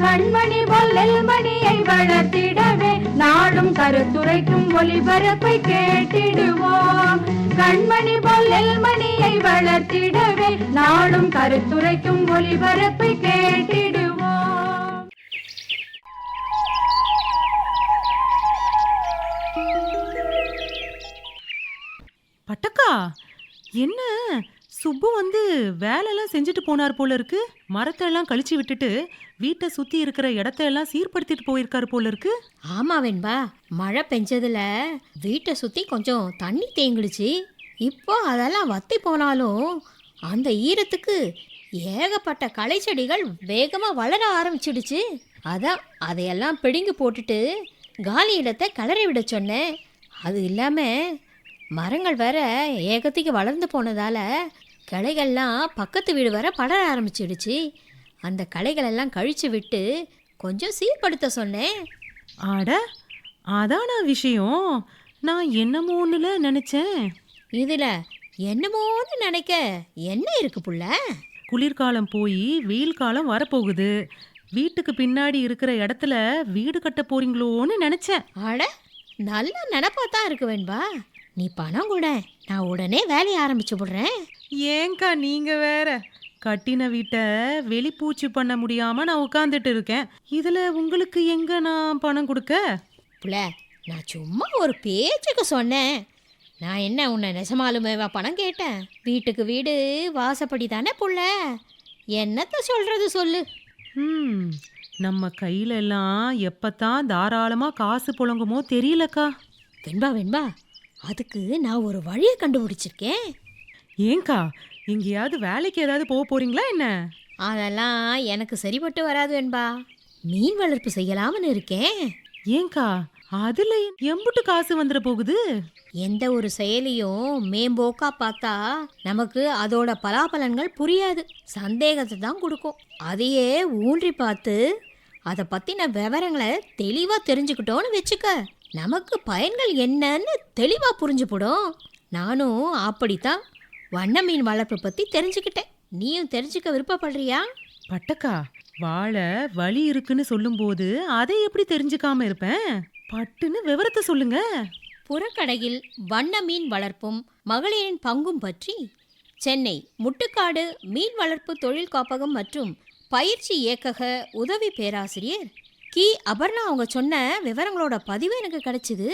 கண்மணி பொல்லல் மணியை வளர்த்திடவே நாடும் கருத்துரைக்கும் ஒளிபரப்பை கேட்டிடுவோம். கண்மணி பொல்லல் மணியை வளர்த்திடவே நாடும் கருத்துரைக்கும் ஒளிபரப்பை கேட்டிடுவோம். பட்டக்கா என்ன? சுப்பு வந்து வேலையெல்லாம் செஞ்சுட்டு போனார் போல இருக்கு மரத்தை எல்லாம் கழிச்சு விட்டுட்டு வீட்டை சுத்தி இருக்கிற இடத்த எல்லாம் சீர்படுத்திட்டு போயிருக்காரு போல இருக்கு ஆமா வெண்பா மழை பெஞ்சதுல வீட்டை சுத்தி கொஞ்சம் தண்ணி தேங்கிடுச்சு. இப்போ அதெல்லாம் வத்தி போனாலும் அந்த ஈரத்துக்கு ஏகப்பட்ட களை செடிகள் வேகமா வளர ஆரம்பிச்சிடுச்சு. அதான் அதையெல்லாம் பிடுங்கி போட்டுட்டு காலி இடத்தை கிளறி விட சொன்னேன். அது இல்லாம மரங்கள் வேற ஏகத்துக்கு வளர்ந்து போனதால கிளைகள்லாம் பக்கத்து வீடு வர படர ஆரம்பிச்சிடுச்சு. அந்த களைகளெல்லாம் கழிச்சு விட்டு கொஞ்சம் சீர்படுத்த சொன்னேன். ஆட அதானா விஷயம்? நான் என்னமோன்னுல நினைச்சேன். இதுல என்னமோன்னு நினைக்க என்ன இருக்கு புள்ள? குளிர்காலம் போய் வெயில் காலம் வரப்போகுது. வீட்டுக்கு பின்னாடி இருக்கிற இடத்துல வீடு கட்ட போறீங்களோன்னு நினைச்சேன். அட நல்ல நினப்பா தான் இருக்கு வேண்பா. நீ பணம் கூட நான் உடனே வேலையை ஆரம்பிச்சு விடுறேன். ஏங்கா நீங்க வேற. கட்டின வீட்டை வெளிப்பூச்சி பண்ண முடியாம நான் உட்காந்துட்டு இருக்கேன். இதுல உங்களுக்கு எங்க நான் பணம் கொடுக்க? புள்ள நான் சும்மா ஒரு பேச்சுக்கு சொன்னேன். நான் என்ன உன்னை நெசமாலுமேவா பணம் கேட்டேன். வீட்டுக்கு வீடு வாசப்படி தானே புள்ள? என்னத்த சொல்றது சொல்லு. ம் நம்ம கையில எல்லாம் எப்பத்தான் தாராளமா காசு புழங்குமோ தெரியலக்கா. வெண்பா வெண்பா அதுக்கு நான் ஒரு வழியை கண்டுபிடிச்சிருக்கேன். ஏங்கா எங்கேயாவது வேலைக்கு ஏதாவது போக போறீங்களா என்ன? அதெல்லாம் எனக்கு சரிப்பட்டு வராது வெண்பா மீன் வளர்ப்பு செய்யலாம்னு இருக்கேன். ஏங்கா அதுல எம்புட்டு காசு வந்துட போகுது? எந்த ஒரு செயலியும் மேம்போக்கா பார்த்தா நமக்கு அதோட பலாபலன்கள் புரியாது. சந்தேகத்தை தான் கொடுக்கும். அதையே ஊன்றி பார்த்து அதை பற்றின விவரங்களை தெளிவாக தெரிஞ்சுக்கிட்டோன்னு வச்சுக்க. நமக்கு பயன்கள் என்னன்னு தெளிவாக புரிஞ்சுப்படும் நானும் அப்படித்தான் வண்ண மீன் வளர்ப்பு பற்றி தெரிஞ்சுக்கிட்டேன். நீயும் தெரிஞ்சுக்க விருப்பப்படுறியா? பட்டக்கா வாழை வலி இருக்குன்னு சொல்லும்போது அதை எப்படி தெரிஞ்சுக்காம இருப்பேன்? பட்டுன்னு விவரத்தை சொல்லுங்க. புறக்கடையில் வண்ண மீன் வளர்ப்பும் மகளிரின் பங்கும் பற்றி சென்னை முட்டுக்காடு மீன் வளர்ப்பு தொழில் காப்பகம் மற்றும் பயிற்சி இயக்கக உதவி பேராசிரியர் கி அபர்ணா அவங்க சொன்ன விவரங்களோட பதிவு எனக்கு கிடைச்சிது.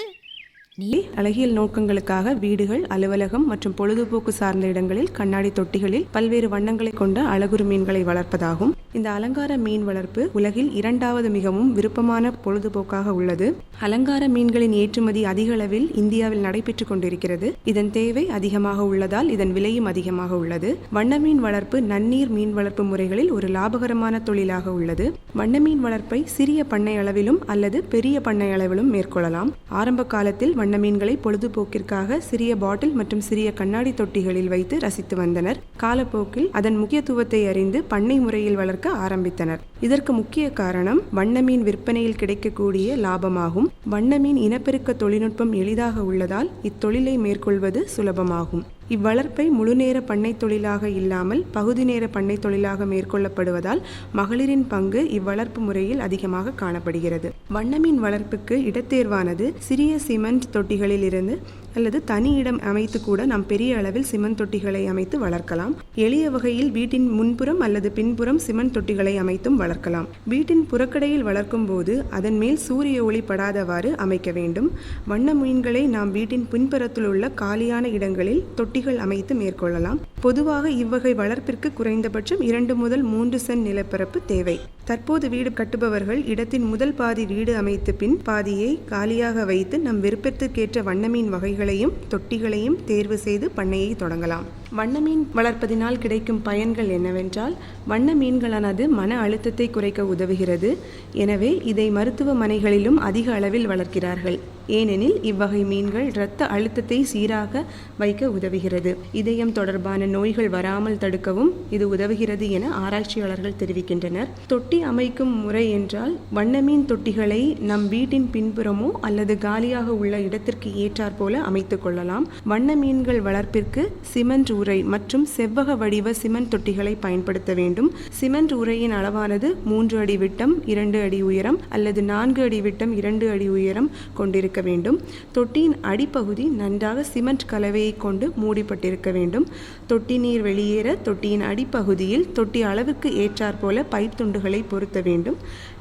நீ அழகியல் நோக்கங்களுக்காக வீடுகள் அலுவலகம் மற்றும் பொழுதுபோக்கு சார்ந்த இடங்களில் கண்ணாடி தொட்டிகளில் பல்வேறு வண்ணங்களை கொண்ட அழகுறு மீன்களை வளர்ப்பதாகும். இந்த அலங்கார மீன் வளர்ப்பு உலகில் இரண்டாவது மிகவும் விருப்பமான பொழுதுபோக்காக உள்ளது. அலங்கார மீன்களின் ஏற்றுமதி அதிக அளவில் இந்தியாவில் நடைபெற்று கொண்டிருக்கிறது. இதன் தேவை அதிகமாக உள்ளதால் இதன் விலையும் அதிகமாக உள்ளது. வண்ண மீன் வளர்ப்பு நன்னீர் மீன் வளர்ப்பு முறைகளில் ஒரு லாபகரமான தொழிலாக உள்ளது. வண்ண மீன் வளர்ப்பை சிறிய பண்ணை அளவிலும் அல்லது பெரிய பண்ணை அளவிலும் மேற்கொள்ளலாம். ஆரம்ப காலத்தில் வண்ண மீன்களை பொழுதுபோக்கிற்காக சிறிய பாட்டில் மற்றும் சிறிய கண்ணாடி தொட்டிகளில் வைத்து ரசித்து வந்தனர். காலப்போக்கில் அதன் முக்கியத்துவத்தை அறிந்து பண்ணை முறையில் வளர்க்க ஆரம்பித்தனர். இதற்கு முக்கிய காரணம் வண்ண மீன் விற்பனையில் கிடைக்கக்கூடிய லாபமாகும். வண்ண மீன் இனப்பெருக்க தொழில்நுட்பம் எளிதாக உள்ளதால் இத்தொழிலை மேற்கொள்வது சுலபமாகும். இவ்வளர்ப்பை முழுநேர பண்ணை தொழிலாக இல்லாமல் பகுதி நேர பண்ணை தொழிலாக மேற்கொள்ளப்படுவதால் மகளிரின் பங்கு இவ்வளர்ப்பு முறையில் அதிகமாக காணப்படுகிறது. வண்ணமீன் வளர்ப்புக்கு இடத்தேர்வானது சிறிய சிமெண்ட் தொட்டிகளில் இருந்து அல்லது தனி இடம் அமைத்து கூட நாம் பெரிய அளவில் சிமெண்ட் தொட்டிகளை அமைத்து வளர்க்கலாம். எளிய வகையில் வீட்டின் முன்புறம் அல்லது பின்புறம் சிமெண்ட் தொட்டிகளை அமைத்தும் வளர்க்கலாம். வீட்டின் புறக்கடையில் வளர்க்கும் போது அதன் மேல் சூரிய ஒளி படாதவாறு அமைக்க வேண்டும். வண்ண மீன்களை நாம் வீட்டின் பின்புறத்தில் உள்ள காலியான இடங்களில் தொட்டிகள் அமைத்து மேற்கொள்ளலாம். பொதுவாக இவ்வகை வளர்ப்பிற்கு குறைந்தபட்சம் இரண்டு முதல் மூன்று சென் நிலப்பரப்பு தேவை. தற்போது வீடு கட்டுபவர்கள் இடத்தின் முதல் பாதி வீடு அமைத்து பின் பாதியை காலியாக வைத்து நம் விருப்பத்திற்கேற்ற வண்ணமீன் வகைகளையும் தொட்டிகளையும் தேர்வு செய்து பண்ணையை தொடங்கலாம். வண்ணமீன் வளர்ப்பதினால் கிடைக்கும் பயன்கள் என்னவென்றால் வண்ண மீன்களானது மன அழுத்தத்தை குறைக்க உதவுகிறது. எனவே இதை மருத்துவமனைகளிலும் அதிக அளவில் வளர்க்கிறார்கள். ஏனெனில் இவ்வகை மீன்கள் இரத்த அழுத்தத்தை சீராக வைக்க உதவுகிறது. இதயம் தொடர்பான நோய்கள் வராமல் தடுக்கவும் இது உதவுகிறது என ஆராய்ச்சியாளர்கள் தெரிவிக்கின்றனர். தொட்டி அமைக்கும் முறை என்றால் வண்ணமீன் தொட்டிகளை நம் வீட்டின் பின்புறமோ அல்லது காலியாக உள்ள இடத்திற்கு ஏற்றாற்போல அமைத்துக் கொள்ளலாம். வண்ண மீன்கள் வளர்ப்பிற்கு சிமெண்ட் உரை மற்றும் செவ்வக வடிவ சிமெண்ட் தொட்டிகளை பயன்படுத்த வேண்டும். சிமெண்ட் உரையின் அளவானது மூன்று அடி விட்டம் இரண்டு அடி உயரம் அல்லது நான்கு அடி விட்டம் இரண்டு அடி உயரம் கொண்டிருக்க வேண்டும். தொட்டியின் அடிப்பகுதி நன்றாக சிமெண்ட் கலவையை கொண்டு மூடிப்பட்டிருக்க வேண்டும். தொட்டி நீர் வெளியேற தொட்டியின் அடிப்பகுதியில் தொட்டி அளவுக்கு ஏற்றாற்போல பைப் துண்டுகளை பொருத்த வேண்டும்.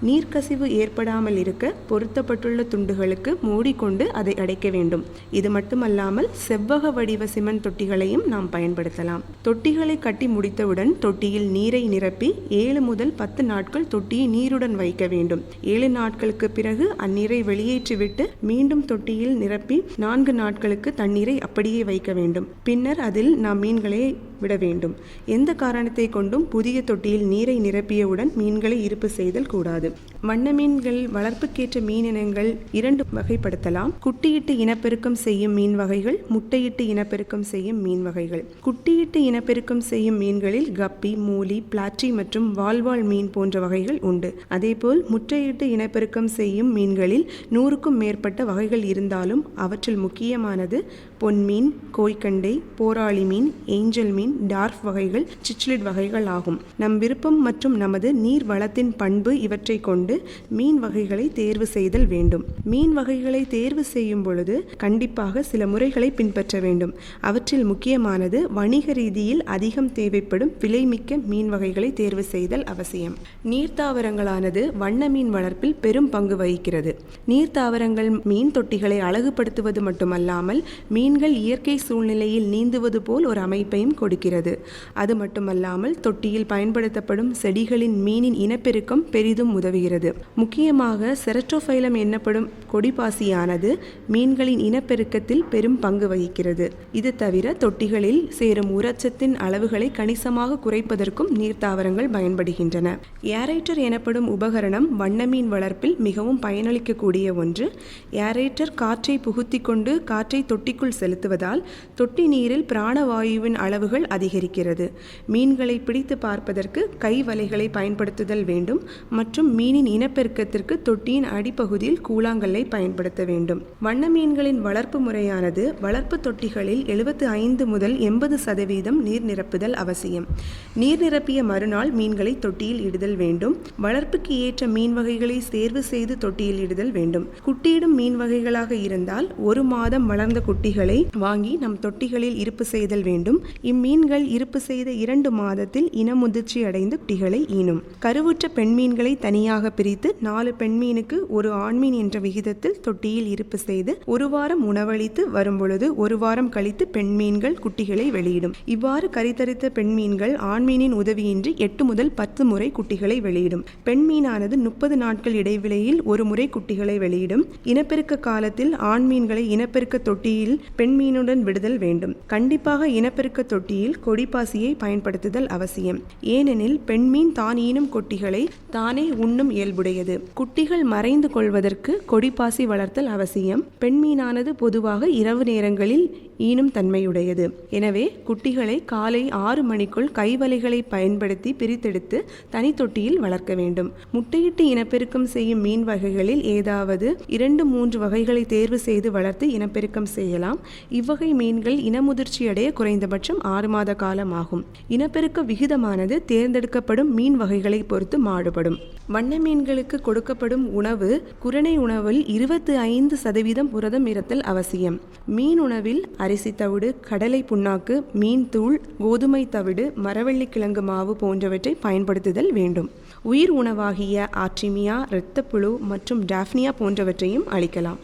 நீர்க்கசிவு ஏற்படாமல் இருக்க பொருத்தப்பட்டுள்ள துண்டுகளுக்கு மூடிக்கொண்டு அதை அடைக்க வேண்டும். இது மட்டுமல்லாமல் செவ்வக வடிவ சிமெண்ட் தொட்டிகளையும் நாம் பயன்படுத்தலாம். தொட்டிகளை கட்டி முடித்தவுடன் தொட்டியில் நீரை நிரப்பி ஏழு முதல் பத்து நாட்கள் தொட்டியை நீருடன் வைக்க வேண்டும். ஏழு நாட்களுக்கு பிறகு அந்நீரை வெளியேற்றிவிட்டு மீண்டும் தொட்டியில் நிரப்பி நான்கு நாட்களுக்கு தண்ணீரை அப்படியே வைக்க வேண்டும். பின்னர் அதில் நாம் மீன்களை விட வேண்டும். எந்த காரணத்தை கொண்டும் புதிய தொட்டியில் நீரை நிரப்பியவுடன் மீன்களை இருப்பு செய்தல் கூடாது. வண்ண மீன்கள் வளர்ப்புக்கேற்ற மீனினங்கள் இரண்டு வகைப்படுத்தலாம். குட்டியிட்டு இனப்பெருக்கம் செய்யும் மீன் வகைகள் முட்டையிட்டு இனப்பெருக்கம் செய்யும் மீன் வகைகள். குட்டியிட்டு இனப்பெருக்கம் செய்யும் மீன்களில் கப்பி மூலி பிளாட்டி மற்றும் வால்வால் மீன் போன்ற வகைகள் உண்டு. அதேபோல் முட்டையிட்டு இனப்பெருக்கம் செய்யும் மீன்களில் நூறுக்கும் மேற்பட்ட வகைகள் இருந்தாலும் அவற்றில் முக்கியமானது பொன்மீன் கோய்க்கண்டை போராளி மீன் ஏஞ்சல் மீன் டார்ஃப் வகைகள் சிச்லிட் வகைகள் ஆகும். நம் விருப்பம் மற்றும் நமது நீர் வளத்தின் பண்பு இவற்றை கொண்டு மீன் வகைகளை தேர்வு செய்தல் வேண்டும். மீன் வகைகளை தேர்வு செய்யும் பொழுது கண்டிப்பாக சில முறைகளை பின்பற்ற வேண்டும். அவற்றில் முக்கியமானது வணிக ரீதியில் அதிகம் தேவைப்படும் விலைமிக்க மீன் வகைகளை தேர்வு செய்தல் அவசியம். நீர்த்தாவரங்களானது வண்ண மீன் வளர்ப்பில் பெரும் பங்கு வகிக்கிறது. நீர்த்தாவரங்கள் மீன் தொட்டிகளை அழகுபடுத்துவது மட்டுமல்லாமல் மீன்கள் இயற்கை சூழ்நிலையில் நீந்துவது போல் ஒரு அமைப்பையும் கொடுக்கிறது. அது மட்டுமல்லாமல் தொட்டியில் பயன்படுத்தப்படும் செடிகளின் மீனின் இனப்பெருக்கம் பெரிதும் உதவுகிறது. முக்கியமாக செரட்டோஃபைலம் என்னப்படும் கொடிபாசியானது மீன்களின் இனப்பெருக்கத்தில் பெரும் பங்கு வகிக்கிறது. இது தவிர தொட்டிகளில் சேரும் உரச்சத்தின் அளவுகளை கணிசமாக குறைப்பதற்கும் நீர்த்தாவரங்கள் பயன்படுகின்றன. ஏரேட்டர் எனப்படும் உபகரணம் வண்ணமீன் வளர்ப்பில் மிகவும் பயனளிக்கக்கூடிய ஒன்று. ஏரேட்டர் காற்றை புகுத்தி கொண்டு காற்றை தொட்டிக்குள் செலுத்துவதால் தொட்டி நீரில் பிராணவாயுவின் அளவுகள் அதிகரிக்கிறது. மீன்களை பிடித்து பார்ப்பதற்கு கை வலைகளை பயன்படுத்துதல் வேண்டும் மற்றும் மீனின் இனப்பெருக்கத்திற்கு தொட்டியின் அடிப்பகுதியில் கூழாங்கல்லை பயன்படுத்த வேண்டும். வண்ண மீன்களின் வளர்ப்பு முறையானது வளர்ப்பு தொட்டிகளில் எழுபத்து ஐந்து முதல் எண்பது சதவீதம் நீர் நிரப்புதல் அவசியம். நீர் நிரப்பிய மறுநாள் மீன்களை தொட்டியில் இடுதல் வேண்டும். வளர்ப்புக்கு ஏற்ற மீன் வகைகளை தேர்வு செய்து தொட்டியில் இடுதல் வேண்டும். குட்டியிடும் மீன் வகைகளாக இருந்தால் ஒரு மாதம் வளர்ந்த குட்டிகளை வாங்கி நம் தொட்டிகளில் இருப்பு செய்தல் வேண்டும். இம்மீன்கள் இருப்பு செய்த இரண்டு மாதத்தில் இனமுதிர்ச்சி அடைந்து குட்டிகளை ஈனும். கருவுற்ற பெண்மீன்களை தனியாக பிரித்து நாலு பெண்மீனுக்கு ஒரு ஆண்மீன் என்ற விகிதத்தில் தொட்டியில் இருப்பு செய்து ஒரு வாரம் உணவளித்து வரும் பொழுது ஒரு வாரம் கழித்து பெண்மீன்கள் குட்டிகளை வெளியிடும். இவ்வாறு கரித்தரித்த பெண்மீன்கள் ஆண்மீனின் உதவியின்றி எட்டு முதல் பத்து முறை குட்டிகளை வெளியிடும். பெண்மீனானது முப்பது நாட்கள் இடைவெளியில் ஒரு முறை குட்டிகளை வெளியிடும். இனப்பெருக்க காலத்தில் ஆண்மீன்களை இனப்பெருக்க தொட்டியில் பெண்மீனுடன் விடுதல் வேண்டும். கண்டிப்பாக இனப்பெருக்க தொட்டியில் கொடிப்பாசியை பயன்படுத்துதல் அவசியம். ஏனெனில் பெண்மீன் தான் ஈனும் கொட்டிகளை தானே உண்ணும் இயல்புடையது. குட்டிகள் மறைந்து கொள்வதற்கு கொடிப்பாசி வளர்த்தல் அவசியம். பெண்மீனானது பொதுவாக இரவு நேரங்களில் ஈனும் தன்மையுடையது. எனவே குட்டிகளை காலை ஆறு மணிக்குள் கைவலைகளை பயன்படுத்தி பிரித்தெடுத்து தனி தொட்டியில் வளர்க்க வேண்டும். முட்டையிட்டு இனப்பெருக்கம் செய்யும் மீன் வகைகளில் ஏதாவது இரண்டு மூன்று வகைகளை தேர்வு செய்து வளர்த்து இனப்பெருக்கம் செய்யலாம். இவ்வகை மீன்கள் இனமுதிர்ச்சி அடைய குறைந்தபட்சம் ஆறு மாத காலம் ஆகும் இனப்பெருக்க விகிதமானது தேர்ந்தெடுக்கப்படும் மீன் வகைகளை பொறுத்து மாறுபடும். வண்ண மீன்களுக்கு கொடுக்கப்படும் உணவு குரணை உணவில் இருபத்தி ஐந்து சதவீதம் புரதம் இருத்தல் அவசியம். மீன் உணவில் அரிசி தவிடு கடலை புண்ணாக்கு மீன் தூள் கோதுமை தவிடு மரவள்ளி கிழங்கு மாவு போன்றவற்றை பயன்படுத்துதல் வேண்டும். உயிர் உணவாகிய ஆற்றிமியா இரத்தப்புழு மற்றும் டாஃப்னியா போன்றவற்றையும் அளிக்கலாம்.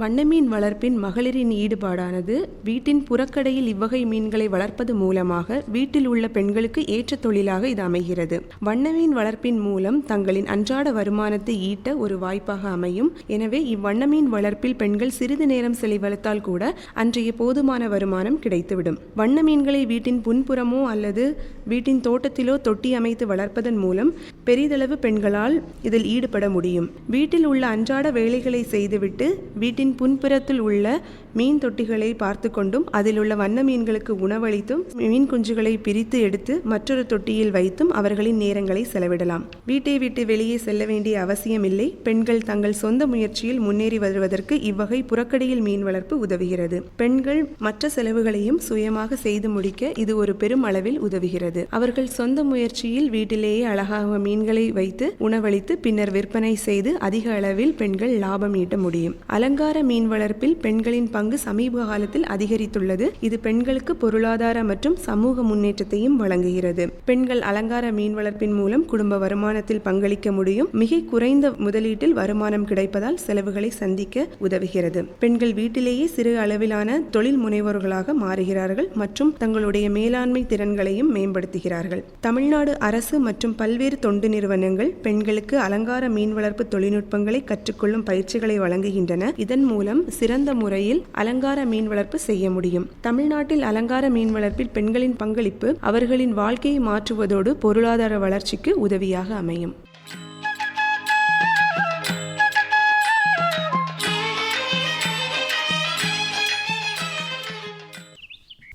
வண்ணமீன் வளர்ப்பின் மகளிரின் ஈடுபாடானது வீட்டின் புறக்கடையில் இவ்வகை மீன்களை வளர்ப்பது மூலமாக வீட்டில் உள்ள பெண்களுக்கு ஏற்ற தொழிலாக இது அமைகிறது. வண்ணமீன் வளர்ப்பின் மூலம் தங்களின் அன்றாட வருமானத்தை ஈட்ட ஒரு வாய்ப்பாக அமையும். எனவே இவ்வண்ணமீன் வளர்ப்பில் பெண்கள் சிறிது நேரம் செலவழித்தால் கூட அன்றைய போதுமான வருமானம் கிடைத்துவிடும். வண்ண மீன்களை வீட்டின் புன்புறமோ அல்லது வீட்டின் தோட்டத்திலோ தொட்டி அமைத்து வளர்ப்பதன் மூலம் பெரிதளவு பெண்களால் இதில் ஈடுபட முடியும். வீட்டில் உள்ள அன்றாட வேலைகளை செய்துவிட்டு வீட்டின் புன்புறத்தில் உள்ள மீன் தொட்டிகளை பார்த்து கொண்டும் அதில் உள்ள வண்ண மீன்களுக்கு உணவளித்தும் மீன் குஞ்சுகளை பிரித்து எடுத்து மற்றொரு தொட்டியில் வைத்தும் அவர்களின் நேரங்களை செலவிடலாம். வீட்டை விட்டு வெளியே செல்ல வேண்டிய அவசியமில்லை. பெண்கள் தங்கள் சொந்த முயற்சியில் முன்னேறி வருவதற்கு இவ்வகை புறக்கடையில் மீன் வளர்ப்பு உதவுகிறது. பெண்கள் மற்ற செலவுகளையும் சுயமாக செய்து முடிக்க இது ஒரு பெரும் அளவில் உதவுகிறது. அவர்கள் சொந்த முயற்சியில் வீட்டிலேயே அழகாக மீன்களை வைத்து உணவளித்து பின்னர் விற்பனை செய்து அதிக அளவில் பெண்கள் லாபம் ஈட்ட முடியும். அலங்கார மீன் வளர்ப்பில் பெண்களின் பங்கு சமீப காலத்தில் அதிகரித்துள்ளது. இது பெண்களுக்கு பொருளாதார மற்றும் சமூக முன்னேற்றத்தையும் வழங்குகிறது. பெண்கள் அலங்கார மீன் வளர்ப்பின் மூலம் குடும்ப வருமானத்தில் பங்களிக்க முடியும். மிக குறைந்த முதலீட்டில் வருமானம் கிடைப்பதால் செலவுகளை சந்திக்க உதவுகிறது. பெண்கள் வீட்டிலேயே சிறு அளவிலான தொழில் முனைவோர்களாக மாறுகிறார்கள் மற்றும் தங்களுடைய மேலாண்மை திறன்களையும் மேம்படுத்துகிறார்கள். தமிழ்நாடு அரசு மற்றும் பல்வேறு தொண்டு நிறுவனங்கள் பெண்களுக்கு அலங்கார மீன் வளர்ப்பு தொழில்நுட்பங்களை கற்றுக்கொள்ளும் பயிற்சிகளை வழங்குகின்றன. இதன் மூலம் சிறந்த முறையில் அலங்கார மீன் வளர்ப்பு செய்ய முடியும். தமிழ்நாட்டில் அலங்கார மீன் வளர்ப்பில் பெண்களின் பங்களிப்பு அவர்களின் வாழ்க்கையை மாற்றுவதோடு பொருளாதார வளர்ச்சிக்கு உதவியாக அமையும்.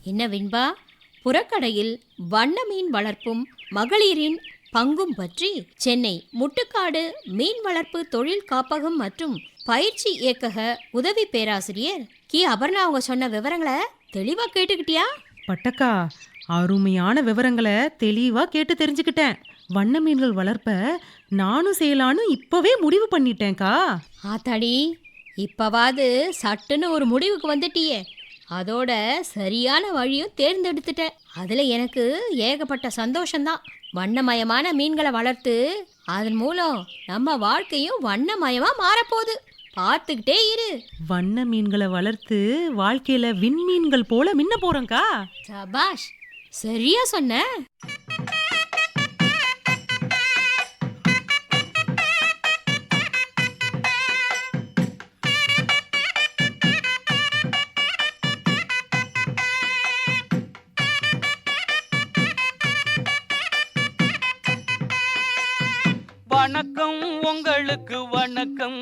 என்ன வின்பா புறக்கடையில் வண்ண மீன் வளர்ப்பும் மகளிரின் பங்கும் பற்றி சென்னை முட்டுக்காடு மீன் வளர்ப்பு தொழில் காப்பகம் மற்றும் பயிற்சி இயக்கக உதவி பேராசிரியர் கி. அபர்ணா அவங்க சொன்ன விவரங்களை தெளிவா கேட்டுக்கிட்டியா? பட்டக்கா அருமையான விவரங்களை தெளிவா கேட்டு தெரிஞ்சுக்கிட்டேன். வண்ண மீன்கள் வளர்ப்ப நானும் செய்யலான்னு இப்பவே முடிவு பண்ணிட்டேன்க்கா. ஆத்தாடி இப்பவாது சட்டுன்னு ஒரு முடிவுக்கு வந்துட்டியே. அதோட சரியான வழியும் தேர்ந்தெடுத்துட்ட அதுல எனக்கு ஏகப்பட்ட சந்தோஷம்தான். வண்ணமயமான மீன்களை வளர்த்து அதன் மூலம் நம்ம வாழ்க்கையும் வண்ணமயமா மாறப்போகுது. பார்த்துக்கிட்டே இரு. வண்ண மீன்களை வளர்த்து வாழ்க்கையில விண்மீன்கள் போல மின்ன போறேன்க்கா சபாஷ் சரியா சொன்ன. வணக்கம் உங்களுக்கு வணக்கம்.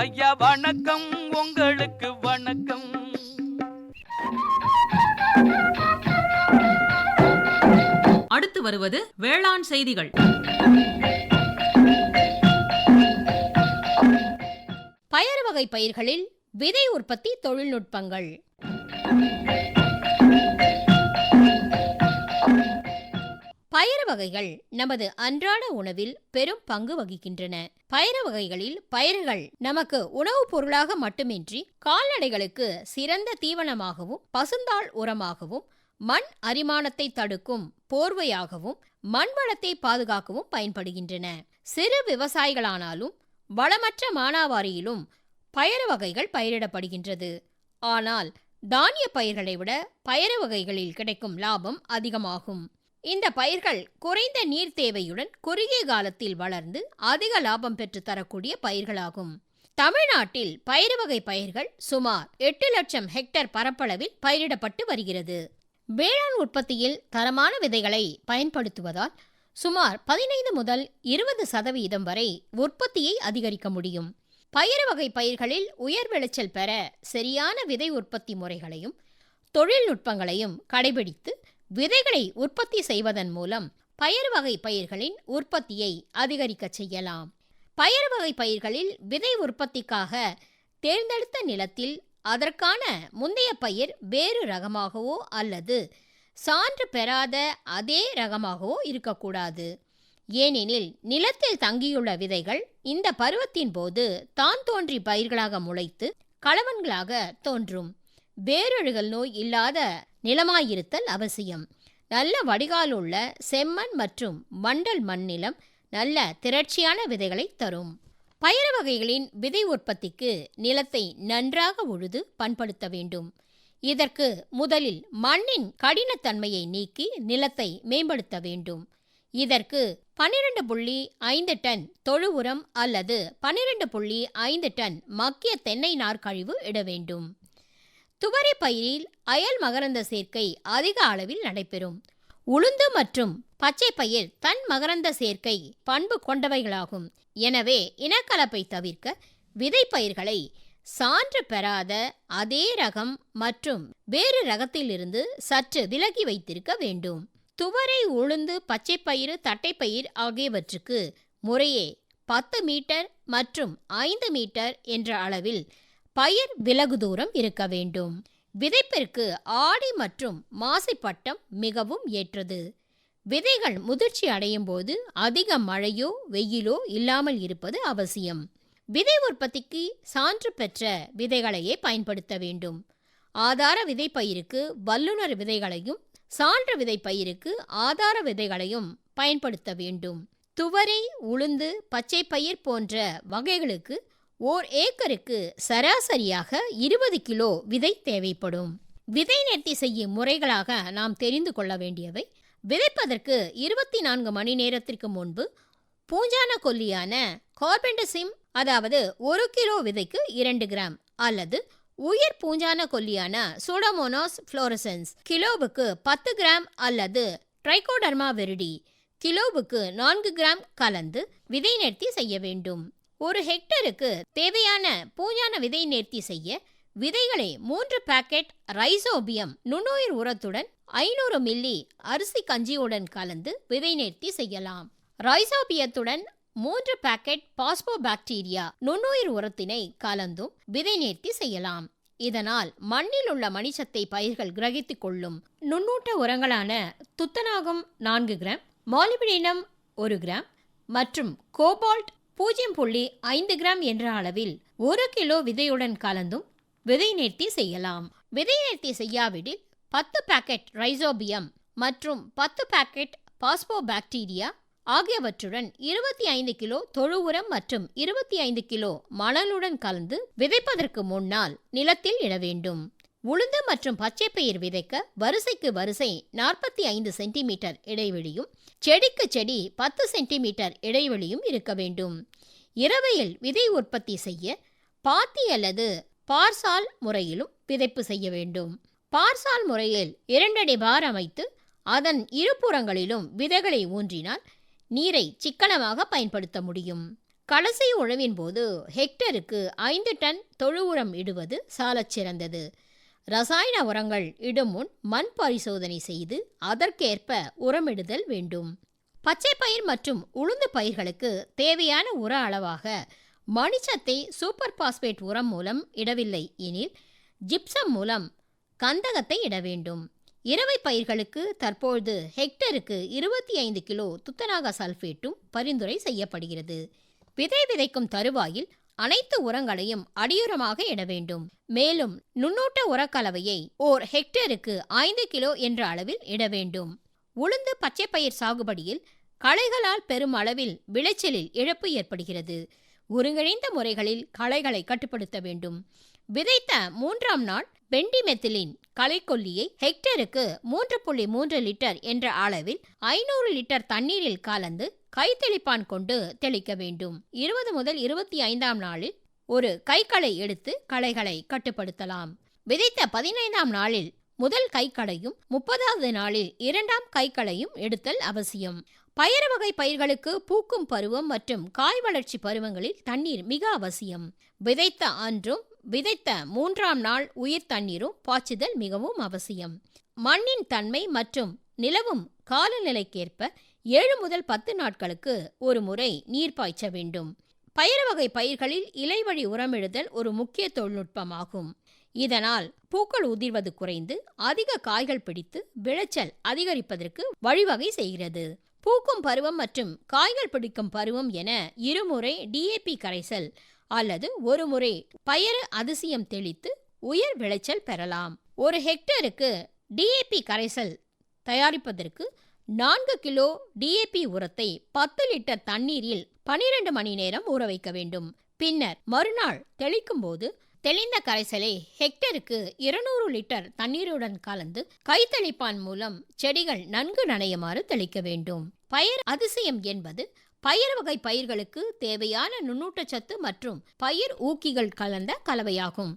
ஐயா வணக்கம். உங்களுக்கு வணக்கம். அடுத்து வருவது வேளாண் செய்திகள். பயறு வகை பயிர்களில் விதை உற்பத்தி தொழில்நுட்பங்கள். பயறு வகைகள் நமது அன்றாட உணவில் பெரும் பங்கு வகிக்கின்றன. பயறு வகைகளில் பயிர்கள் நமக்கு உணவுப் பொருளாக மட்டுமின்றி கால்நடைகளுக்கு சிறந்த தீவனமாகவும் பசுந்தாள் உரமாகவும் மண் அரிமானத்தை தடுக்கும் போர்வையாகவும் மண் வளத்தை பாதுகாக்கவும் பயன்படுகின்றன. சிறு விவசாயிகளானாலும் வளமற்ற மானாவாரியிலும் பயறு வகைகள் பயிரிடப்படுகின்றது. ஆனால் தானிய பயிர்களை விட பயறு வகைகளில் கிடைக்கும் லாபம் அதிகமாகும். இந்த பயிர்கள் குறைந்த நீர் தேவையுடன் குறுகிய காலத்தில் வளர்ந்து அதிக லாபம் பெற்று தரக்கூடிய பயிர்களாகும். தமிழ்நாட்டில் பயிர் வகை பயிர்கள் சுமார் எட்டு லட்சம் ஹெக்டேர் பரப்பளவில் பயிரிடப்பட்டு வருகிறது. வேளாண் உற்பத்தியில் தரமான விதைகளை பயன்படுத்துவதால் சுமார் பதினைந்து முதல் இருபது சதவீதம் வரை உற்பத்தியை அதிகரிக்க முடியும். பயிர் வகை பயிர்களில் உயர் விளைச்சல் பெற சரியான விதை உற்பத்தி முறைகளையும் தொழில்நுட்பங்களையும் கடைபிடித்து விதைகளை உற்பத்தி செய்வதன் மூலம் பயறு வகை பயிர்களின் உற்பத்தியை அதிகரிக்க செய்யலாம். பயறு வகை பயிர்களில் விதை உற்பத்திக்காக தேர்ந்தெடுத்த நிலத்தில் அதற்கான முந்தைய பயிர் வேறு ரகமாகவோ அல்லது சான்று பெறாத அதே ரகமாகவோ இருக்கக்கூடாது. ஏனெனில் நிலத்தில் தங்கியுள்ள விதைகள் இந்த பருவத்தின் போது தான் தோன்றி பயிர்களாக முளைத்து களவன்களாக தோன்றும். வேரொழுகல் நோய் இல்லாத நிலமாயிருத்தல் அவசியம். நல்ல வடிகாலுள்ள செம்மண் மற்றும் வண்டல் மண்ணிலம் நல்ல திரட்சியான விதைகளை தரும். பயறு வகைகளின் விதை உற்பத்திக்கு நிலத்தை நன்றாக உழுது பண்படுத்த வேண்டும். இதற்கு முதலில் மண்ணின் கடினத்தன்மையை நீக்கி நிலத்தை மேம்படுத்த வேண்டும். இதற்கு பன்னிரண்டு புள்ளி ஐந்து டன் தொழு உரம் அல்லது பன்னிரண்டு புள்ளி ஐந்து டன் மக்கிய தென்னை நார்க்கழிவு இட வேண்டும். துவரை பயிரில் அயல் மகரந்த சேர்க்கை அதிக அளவில் நடைபெறும். உளுந்து மற்றும் பச்சை பயிர் தன் மகரந்த சேர்க்கை பண்பு கொண்டவைகளாகும். எனவே இனக்கலப்பை தவிர்க்க விதை பயிர்களை சான்று பெறாத அதே ரகம் மற்றும் வேறு ரகத்திலிருந்து சற்று விலகி வைத்திருக்க வேண்டும். துவரை உளுந்து பச்சைப்பயிறு தட்டைப்பயிர் ஆகியவற்றுக்கு முறையே பத்து மீட்டர் மற்றும் ஐந்து மீட்டர் என்ற அளவில் பயிர் விலகு தூரம் இருக்க வேண்டும். விதைப்பிற்கு ஆடி மற்றும் மாசிப்பட்டம் மிகவும் ஏற்றது. விதைகள் முதிர்ச்சி அடையும் போது அதிக மழையோ வெயிலோ இல்லாமல் இருப்பது அவசியம். விதை உற்பத்திக்கு சான்று பெற்ற விதைகளையே பயன்படுத்த வேண்டும். ஆதார விதைப்பயிருக்கு வல்லுநர் விதைகளையும் சான்று விதைப்பயிருக்கு ஆதார விதைகளையும் பயன்படுத்த வேண்டும். துவரை உளுந்து பச்சை பயிர் போன்ற வகைகளுக்கு ஓர் ஏக்கருக்கு சராசரியாக இருபது கிலோ விதை தேவைப்படும். விதை நேர்த்தி செய்யும் முறைகளாக நாம் தெரிந்து கொள்ள வேண்டியவை. விதைப்பதற்கு இருபத்தி நான்கு மணி நேரத்திற்கு முன்பு பூஞ்சான கொல்லியான கார்பெண்டசிம் அதாவது ஒரு கிலோ விதைக்கு இரண்டு கிராம் அல்லது உயர் பூஞ்சான கொல்லியான சூடோமோனாஸ் ஃப்ளோரசன்ஸ் கிலோவுக்கு பத்து கிராம் அல்லது ட்ரைகோடர்மா வெரிடி கிலோவுக்கு நான்கு கிராம் கலந்து விதை நேர்த்தி செய்ய வேண்டும். ஒரு ஹெக்டருக்கு தேவையான பூஞ்சான விதை நேர்த்தி செய்ய விதைகளை மூன்று பாக்கெட் ரைசோபியம் நுண்ணுயிர் உரத்துடன் ஐநூறு மில்லி அரிசி கஞ்சியுடன் கலந்து விதை நேர்த்தி செய்யலாம். ரைசோபியத்துடன் மூன்று பாக்கெட் பாஸ்போபாக்டீரியா நுண்ணுயிர் உரத்தினை கலந்தும் விதை நேர்த்தி செய்யலாம். இதனால் மண்ணில் உள்ள மணிச்சத்தை பயிர்கள் கிரகித்துக் கொள்ளும். நுண்ணூட்ட உரங்களான துத்தநாகம் நான்கு கிராம் மாலிபிடினம் ஒரு கிராம் மற்றும் கோபால்ட் பூஜ்ஜியம் புள்ளி ஐந்து கிராம் என்ற அளவில் ஒரு கிலோ விதையுடன் கலந்தும் விதை நேர்த்தி செய்யலாம். விதை நேர்த்தி செய்யாவிடில் பத்து பாக்கெட் ரைசோபியம் மற்றும் பத்து பாக்கெட் பாஸ்போபாக்டீரியா ஆகியவற்றுடன் இருபத்தி ஐந்து கிலோ தொழு உரம் மற்றும் இருபத்தி ஐந்து கிலோ மணலுடன் கலந்து விதைப்பதற்கு முன்னால் நிலத்தில் இட வேண்டும். உளுந்து மற்றும் பச்சைப்பயிர் விதைக்க வரிசைக்கு வரிசை நாற்பத்தி ஐந்து சென்டிமீட்டர் இடைவெளியும் செடிக்கு செடி பத்து சென்டிமீட்டர் இடைவெளியும் இருக்க வேண்டும். இரவையில் விதை உற்பத்தி செய்ய பாத்தி அல்லது பார்சால் முறையிலும் விதைப்பு செய்ய வேண்டும். பார்சால் முறையில் இரண்டடி பார் அமைத்து அதன் இருபுறங்களிலும் விதைகளை ஊன்றினால் நீரை சிக்கனமாக பயன்படுத்த முடியும். கலசை உழவின் போது ஹெக்டருக்கு ஐந்து டன் தொழு உரம் இடுவது சாலச் சிறந்தது ரசாயன உரங்கள் இடும் முன் மண் பரிசோதனை செய்து அதற்கேற்ப உரமிடுதல் வேண்டும். பச்சை பயிர் மற்றும் உளுந்து பயிர்களுக்கு தேவையான உர அளவாக மணிச்சத்தை சூப்பர் பாஸ்பேட் உரம் மூலம் இடவில்லை எனில் ஜிப்சம் மூலம் கந்தகத்தை இட வேண்டும். இரவை பயிர்களுக்கு தற்பொழுது ஹெக்டருக்கு இருபத்தி ஐந்து கிலோ துத்தநாக சல்பேட்டும் பரிந்துரை செய்யப்படுகிறது. விதை விதைக்கும் தருவாயில் அனைத்து உரங்களையும் அடியுரமாக இட வேண்டும். மேலும் நுண்ணூட்ட உரக்கலவையை ஓர் ஹெக்டேருக்கு ஐந்து கிலோ என்ற அளவில் இட வேண்டும். உளுந்து பச்சைப்பயிர் சாகுபடியில் களைகளால் பெரும் அளவில் விளைச்சலில் இழப்பு ஏற்படுகிறது. ஒருங்கிணைந்த முறைகளில் களைகளை கட்டுப்படுத்த வேண்டும். விதைத்த மூன்றாம் நாள் பெண்டிமெத்திலின் களைக்கொல்லியை ஹெக்டருக்கு மூன்று புள்ளி மூன்று லிட்டர் என்ற அளவில் ஐநூறு லிட்டர் தண்ணீரில் கலந்து கைத்தெளிப்பான் கொண்டு தெளிக்க வேண்டும். இருபது முதல் இருபத்தி ஐந்தாம் நாளில் ஒரு கைக்களை எடுத்து களைகளை கட்டுப்படுத்தலாம். விதைத்த பதினைந்தாம் நாளில் முதல் கைக்களையும் முப்பதாவது நாளில் இரண்டாம் கைக்களையும் எடுத்தல் அவசியம். பயறு வகை பயிர்களுக்கு பூக்கும் பருவம் மற்றும் காய் வளர்ச்சி பருவங்களில் தண்ணீர் மிக அவசியம். விதைத்த அன்றும் விதைத்த மூன்றாம் நாள் உயிர் தண்ணீரும் பாய்ச்சுதல் மிகவும் அவசியம். மண்ணின் தன்மை மற்றும் நிலவும் காலநிலைக்கேற்ப ஏழு முதல் பத்து நாட்களுக்கு ஒரு முறை நீர் பாய்ச்ச வேண்டும். பயறு வகை பயிர்களில் இலைவழி உரமிடுதல் ஒரு முக்கிய தொழில்நுட்பமாகும். இதனால் பூக்கள் உதிர்வது குறைந்து அதிக காய்கள் பிடித்து விளைச்சல் அதிகரிப்பதற்கு வழிவகை செய்கிறது. பூக்கும் பருவம் மற்றும் காய்கள் பிடிக்கும் பருவம் என இருமுறை டிஏபி கரைசல் அல்லது ஒரு முறை பயறு அதிசயம் தெளித்து உயர் விளைச்சல் பெறலாம். ஒரு ஹெக்டருக்கு டிஏபி கரைசல் தயாரிப்பதற்கு நான்கு கிலோ டிஏபி உரத்தை பத்து லிட்டர் தண்ணீரில் பனிரெண்டு மணி நேரம் ஊற வைக்க வேண்டும். பின்னர் மறுநாள் தெளிக்கும் போது தெளிந்த கரைசலை ஹெக்டருக்கு இருநூறு லிட்டர் தண்ணீருடன் கலந்து கைத்தளிப்பான் மூலம் செடிகள் நன்கு நனையுமாறு தெளிக்க வேண்டும். பயிர் அதிசயம் என்பது பயிர் வகை பயிர்களுக்கு தேவையான நுண்ணூட்டச்சத்து மற்றும் பயிர் ஊக்கிகள் கலந்த கலவையாகும்.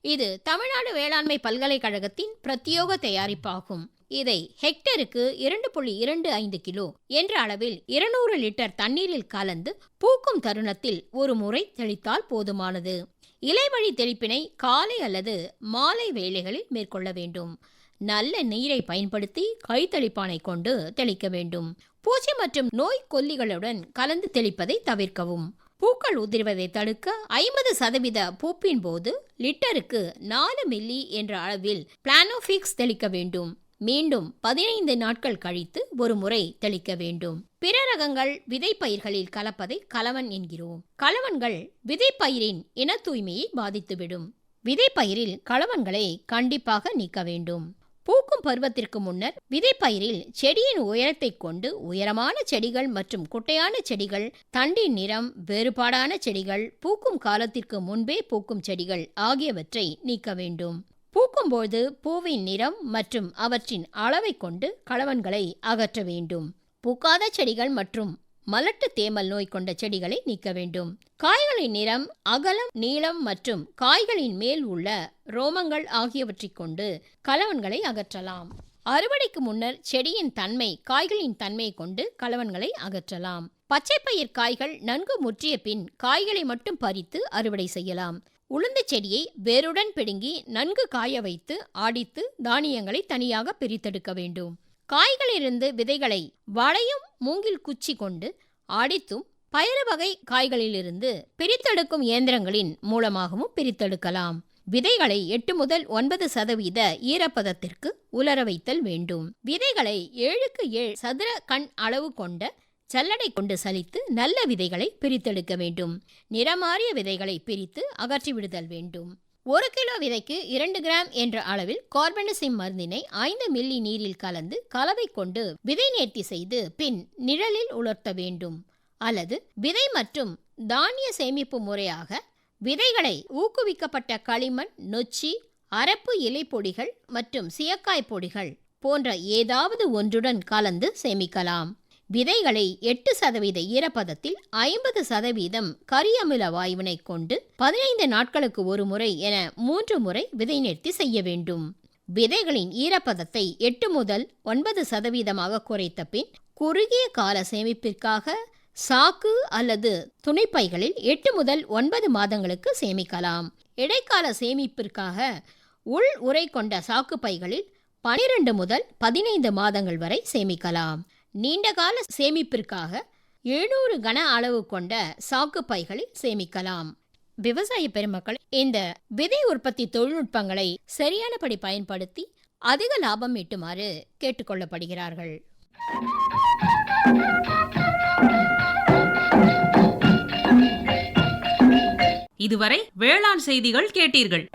இது தமிழ்நாடு வேளாண்மை பல்கலைக்கழகத்தின் பிரத்யோக தயாரிப்பாகும். இதை ஹெக்டருக்கு இரண்டு புள்ளி இரண்டு ஐந்து கிலோ என்ற அளவில் இருநூறு லிட்டர் தண்ணீரில் கலந்து பூக்கும் தருணத்தில் ஒரு முறை தெளித்தால் போதுமானது. இலைவழி தெளிப்பினை காலை அல்லது மாலை வேளைகளில் மேற்கொள்ள வேண்டும். நல்ல நீரை பயன்படுத்தி கைத்தளிப்பானை கொண்டு தெளிக்க வேண்டும். பூச்சி மற்றும் நோய் கொல்லிகளுடன் கலந்து தெளிப்பதை தவிர்க்கவும். பூக்கள் உதிர்வதை தடுக்க ஐம்பது சதவீத பூப்பின் போது லிட்டருக்கு நாலு மில்லி என்ற அளவில் பிளானோஃபிக்ஸ் தெளிக்க வேண்டும். மீண்டும் பதினைந்து நாட்கள் கழித்து ஒரு முறை தெளிக்க வேண்டும். பிற ரகங்கள் விதைப்பயிர்களில் கலப்பதை கலவன் என்கிறோம். கலவன்கள் விதைப்பயிரின் இன தூய்மையை பாதித்துவிடும். விதைப்பயிரில் கலவன்களை கண்டிப்பாக நீக்க வேண்டும். பூக்கும் பருவத்திற்கு முன்னர் விதைப்பயிரில் செடியின் உயரத்தை கொண்டு உயரமான செடிகள் மற்றும் குட்டையான செடிகள் தண்டின் நிறம் வேறுபாடான செடிகள் பூக்கும் காலத்திற்கு முன்பே பூக்கும் செடிகள் ஆகியவற்றை நீக்க வேண்டும். பூக்கும்போது பூவின் நிறம் மற்றும் அவற்றின் அளவை கொண்டு களவன்களை அகற்ற வேண்டும். பூக்காத செடிகள் மற்றும் மலட்டு தேமல் நோய் கொண்ட செடிகளை நீக்க வேண்டும். காய்களின் நிறம் அகலம் நீளம் மற்றும் காய்களின் மேல் உள்ள ரோமங்கள் ஆகியவற்றைக் கொண்டு கலவன்களை அகற்றலாம். அறுவடைக்கு முன்னர் செடியின் தன்மை காய்களின் தன்மை கொண்டு கலவன்களை அகற்றலாம். பச்சை பயிர் காய்கள் நன்கு முற்றிய பின் காய்களை மட்டும் பறித்து அறுவடை செய்யலாம். உளுந்து செடியை வேருடன் பிடுங்கி நன்கு காய வைத்து ஆடித்து தானியங்களை தனியாக பிரித்தெடுக்க வேண்டும். காய்களிலிருந்து விதைகளை வளையும் மூங்கில் குச்சி கொண்டு ஆடித்தும் பயறு வகை காய்களிலிருந்து பிரித்தெடுக்கும் இயந்திரங்களின் மூலமாகவும் பிரித்தெடுக்கலாம். விதைகளை எட்டு முதல் ஒன்பது சதவீத ஈரப்பதத்திற்கு உலர வைத்தல் வேண்டும். விதைகளை ஏழுக்கு ஏழு சதுர கண் அளவு கொண்ட சல்லடை கொண்டு சலித்து நல்ல விதைகளை பிரித்தெடுக்க வேண்டும். நிறமாறிய விதைகளை பிரித்து அகற்றிவிடுதல் வேண்டும். ஒரு கிலோ விதைக்கு இரண்டு கிராம் என்ற அளவில் கார்பனசிம் மருந்தினை ஐந்து மில்லி நீரில் கலந்து கலவை கொண்டு விதை நேர்த்தி செய்து பின் நிழலில் உலர்த்த வேண்டும். அல்லது விதை மற்றும் தானிய சேமிப்பு முறையாக விதைகளை ஊக்குவிக்கப்பட்ட களிமண் நொச்சி அரப்பு இலை பொடிகள் மற்றும் சியக்காய் பொடிகள் போன்ற ஏதாவது ஒன்றுடன் கலந்து சேமிக்கலாம். விதைகளை எட்டு சதவீத ஈரப்பதத்தில் ஐம்பது சதவீதம் கரியமில வாயுவினை கொண்டு பதினைந்து நாட்களுக்கு ஒரு முறை என மூன்று முறை விதை நிறுத்தி செய்ய வேண்டும். விதைகளின் ஈரப்பதத்தை எட்டு முதல் ஒன்பது சதவீதமாக குறைத்த பின் குறுகிய கால சேமிப்பிற்காக சாக்கு அல்லது துணைப்பைகளில் எட்டு முதல் ஒன்பது மாதங்களுக்கு சேமிக்கலாம். இடைக்கால சேமிப்பிற்காக உள் உரை கொண்ட சாக்கு பைகளில் பனிரெண்டு முதல் பதினைந்து மாதங்கள் வரை சேமிக்கலாம். நீண்டகால சேமிப்பிற்காக எழுநூறு கன அளவு கொண்ட சாக்கு பைகளில் சேமிக்கலாம். விவசாய பெருமக்கள் இந்த விதை உற்பத்தி தொழில்நுட்பங்களை சரியானபடி பயன்படுத்தி அதிக லாபம் ஈட்டுமாறு கேட்டுக்கொள்ளப்படுகிறார்கள். இதுவரை வேளாண் செய்திகள் கேட்டீர்கள்.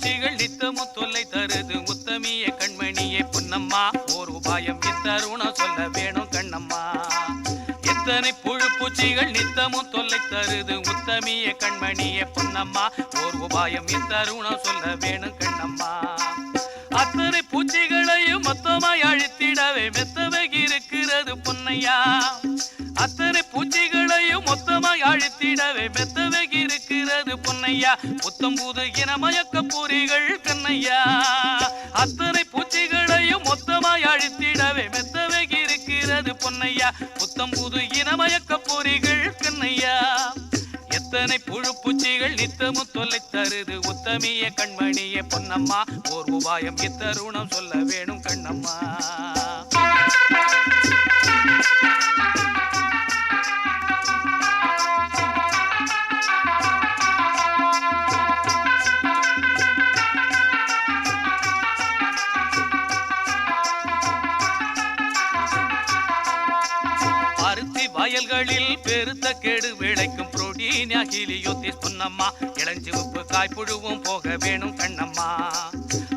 புழு பூச்சிகள் நித்தமும் தொல்லை தருது. உத்தமிய கண்மணியே பொன்னம்மா ஓர் உபாயம் இத்தருணம் சொல்ல வேணும் கண்ணம்மா. எத்தனை புழுப்பூச்சிகள் நித்தமும் தொல்லை தருது. உத்தமிய கண்மணியே பொன்னம்மா ஓர் உபாயம் இத்தருணம் சொல்ல வேணும் கண்ணம்மா. அத்தனை பூச்சிகளையும் மொத்தமாய் அழித்திடவே மெத்த அழுத்திடவே மெத்தவை இருக்கிறது பொன்னையா? புத்தம்புது இனமயக்க பொறிகள் கண்ணையா? அத்தனை பூச்சிகளையும் மொத்தமாய் அழுத்திடவே மெத்தவை இருக்கிறது பொன்னையா? புத்தம் புது இனமயக்க பொறிகள் கண்ணையா? எத்தனை புழு பூச்சிகள் நித்தமும் தொல்லை தருது உத்தமிய கண்மணிய பொன்னம்மா. ஓர் உபாயம் இத்தருணம் சொல்ல வேணும் கண்ணம்மா. பெருத்த கெடு விளைக்கும் புரோட்டீன் அகிலியோத்திஸ் பொன்னம்மா. இளஞ்சிவப்பு காய்ப்புழுவும் போக வேணும் கண்ணம்மா.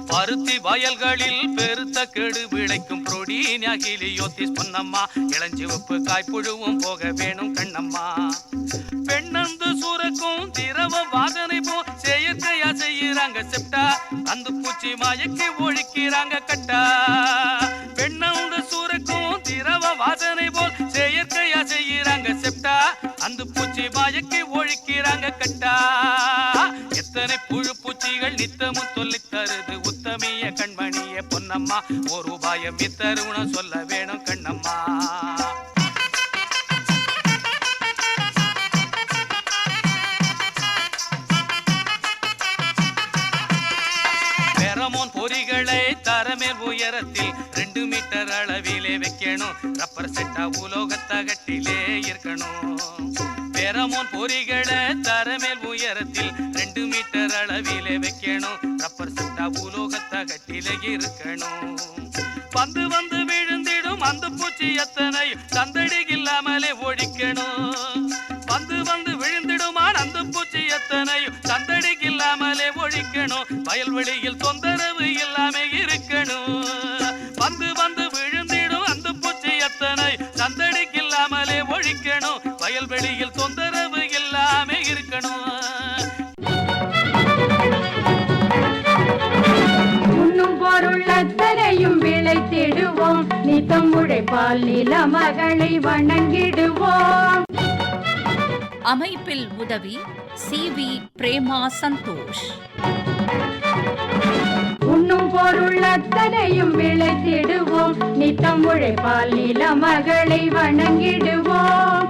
பருத்தி வயல்களில் பெருத்த கெடு விளைக்கும் புரோட்டீன் அகிலியோத்திஸ் பொன்னம்மா. இளஞ்சிவப்பு காய்ப்புழுவும் போக வேணும் கண்ணம்மா. பெண்ணந்து சூரக்கும் திரவ வாதனை போ செயற்கையா செய்யறாங்க செப்டா. அந்த பூச்சி மயக்கி ஒழிக்கிறாங்க கட்டா. நித்தமும் தொல்லை தருது உத்தமிய கண்மணிய பொன்னம்மா. ஒரு உபாயம் இத்தருணம் சொல்ல வேணும் கண்ணம்மா. பெரமோன் பொறிகளை தரமேல் உயரத்தில் ரெண்டு மீட்டர் அளவிலே வைக்கணும். ரப்பர் செட்டா உலோகத்தகட்டிலே இருக்கணும். பெரமோன் பொறிகளை தரமேல் உயரத்தில் ரெண்டு மீட்டர் அளவிலே வைக்கணும். ரப்பர் செட்டா உலோகத்தகட்டிலே இருக்கணும். பந்து வந்து விழுந்திடும் அந்த பூச்சி எத்தனை? சந்தடி இல்லாமலே ஒழிக்கணும் பந்து வந்து விழுந்திடுமான் அந்த பூச்சி எத்தனை? சந்தடி இல்லாமலே ஒழிக்கணும் வயல்வெளியில் தொந்தரவு இல்லாம இருக்கணும். வயல்வெளியில் தொந்தரவு இல்லாம இருக்கணும். உண்ணும் பொருள் அத்தனையும் விளைத்திடுவோம் நித்தம் உழைப்பால் நில மகளை வணங்கிடுவோம். அமைப்பில் உதவி சி வி பிரேமா சந்தோஷ். உண்ணும் பொருள் அத்தனையும் விளைத்திடுவோம் நித்தம் உழைப்பால் நில மகளை வணங்கிடுவோம்.